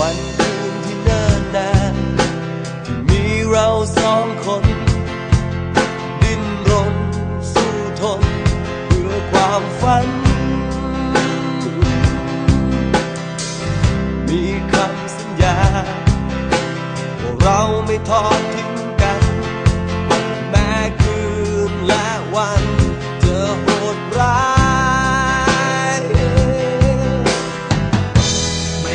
วันคืนที่เนิ่นนานที่มีเราสองคน ดิ้นรนสู้ทนเพื่อความฝัน มีคำสัญญา ว่าเราไม่ทอดทิ้งกัน แม้คืนและวันจะโหดร้ายไม่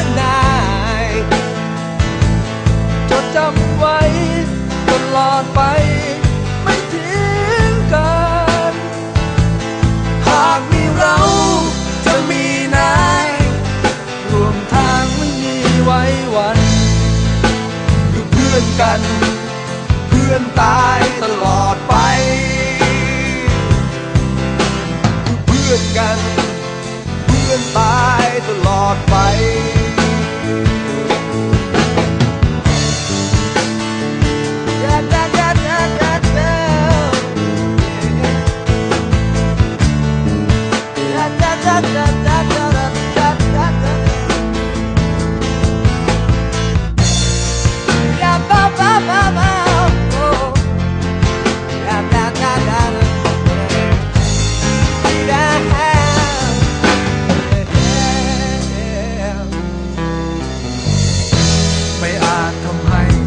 พื่อนกัน เพื่อนตายตลอดไป เพื่อนกัน เพื่อนตายตลอดไป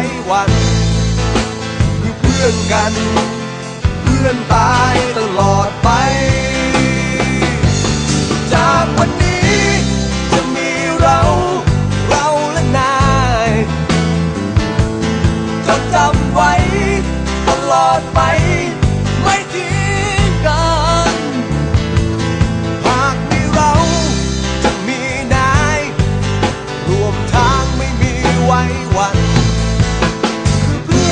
มีไว้วันคือเพื่อนกัน เพื่อนตายตลอดไป จากวันนี้จะมีเราเราและนายจดจำไว้ตลอดไปไม่ทิ้งกัน หากมีเราจะมีนาย รวมทางไม่มีไว้วัน